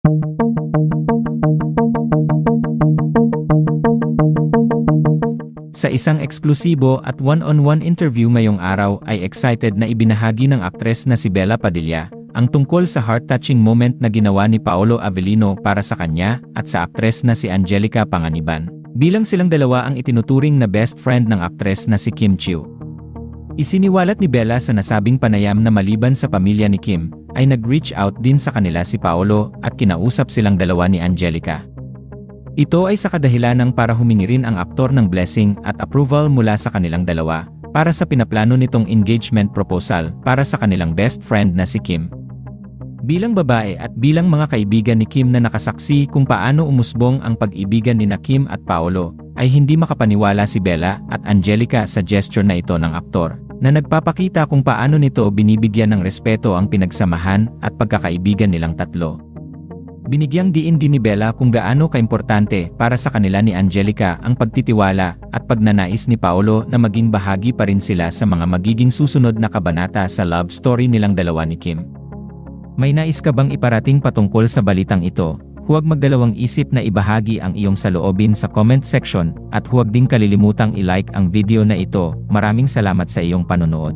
Sa isang eksklusibo at one-on-one interview ngayong araw ay excited na ibinahagi ng aktres na si Bella Padilla ang tungkol sa heart-touching moment na ginawa ni Paolo Avellino para sa kanya at sa aktres na si Angelica Panganiban. Bilang silang dalawa ang itinuturing na best friend ng aktres na si Kim Chiu. Isiniwalat ni Bella sa nasabing panayam na maliban sa pamilya ni Kim, ay nag-reach out din sa kanila si Paolo at kinausap silang dalawa ni Angelica. Ito ay sa kadahilanang para humingi rin ang aktor ng blessing at approval mula sa kanilang dalawa para sa pinaplano nitong engagement proposal para sa kanilang best friend na si Kim. Bilang babae at bilang mga kaibigan ni Kim na nakasaksi kung paano umusbong ang pag-ibigan ni na Kim at Paolo, ay hindi makapaniwala si Bella at Angelica sa gesture na ito ng aktor, na nagpapakita kung paano nito binibigyan ng respeto ang pinagsamahan at pagkakaibigan nilang tatlo. Binigyang diin din ni Bella kung gaano kaimportante para sa kanila ni Angelica ang pagtitiwala at pagnanais ni Paolo na maging bahagi pa rin sila sa mga magiging susunod na kabanata sa love story nilang dalawa ni Kim. May nais ka bang iparating patungkol sa balitang ito? Huwag magdalawang isip na ibahagi ang iyong saloobin sa comment section at huwag ding kalilimutang i-like ang video na ito. Maraming salamat sa iyong panonood.